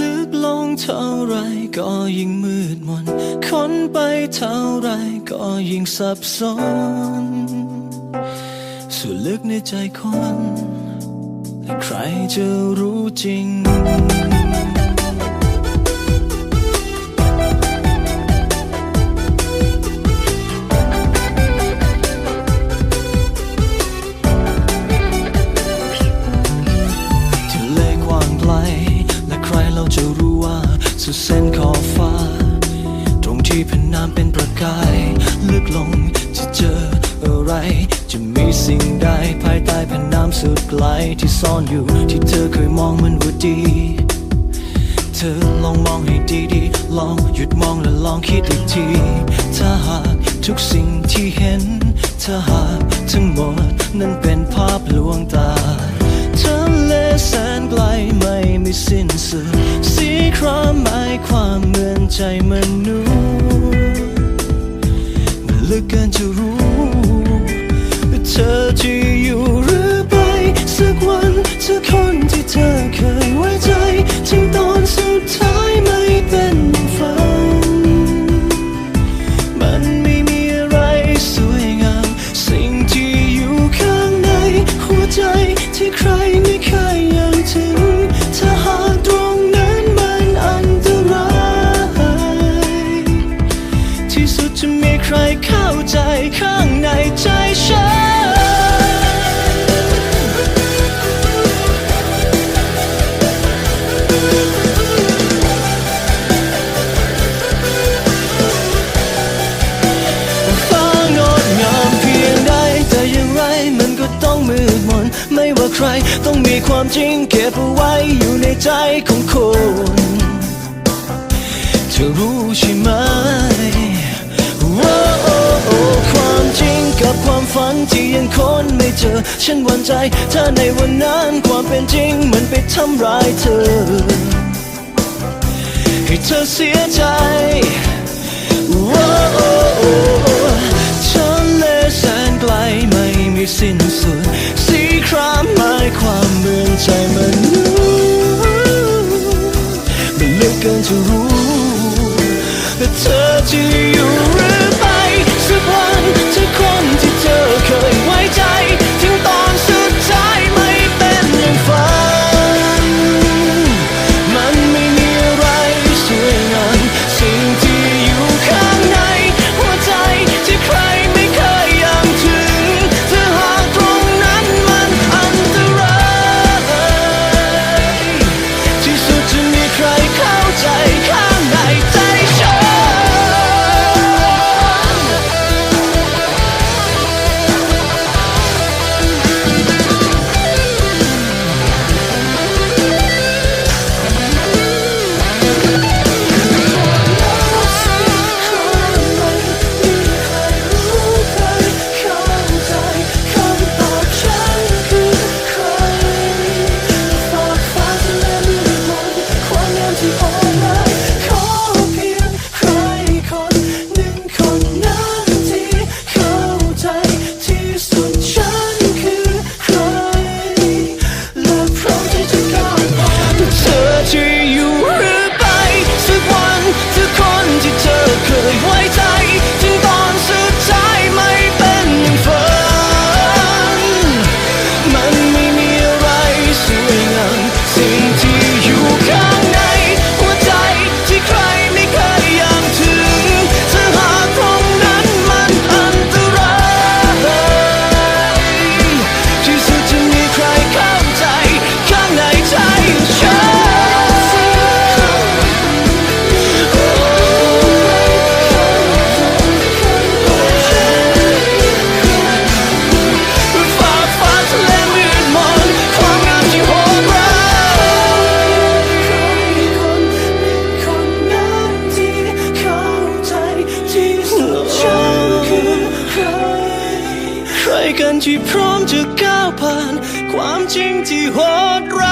ลึกลงเท่าไรก็ยิ่งมืดมนค้นไปเท่าไรก็ยิ่งสับสนส่วนลึกในใจคนและใครจะรู้จริง ฟ้า ตรงที่เป็นน้ำเป็นประกายลึกลงจะเจออะไร จะมีสิ่งใดภายใต้แผ่นน้ำสุดไกลที่ซ่อนอยู่ที่เธอเคยมองมันว่าดี เธอลองมองให้ดีๆ ลองหยุดมองและลองคิดอีกที ถ้าหากทุกสิ่งที่เห็น ถ้าหากทั้งหมดนั้นเป็นภาพลวงตาทะเลแสนไกลไม่มีสิ้นสุด ครามหมายความเหมือนใจมนุษย์มันลึกเกินจะรู้เธอจ ไม่ว่าใครต้องมีความจริงเก็บเอาไว้อยู่ในใจของคนเธอรู้ใช่ไหมความจริงกับความฝันที่ยังคนไม่เจอ ฉันหวั่นใจ ถ้าในวันนั้นความเป็นจริงมันไปทำร้ายเธอ ให้เธอเสียใจว้าวท แต่ ที่พร้อมจะก้าวผ่าน ความจริงที่โหดร้าย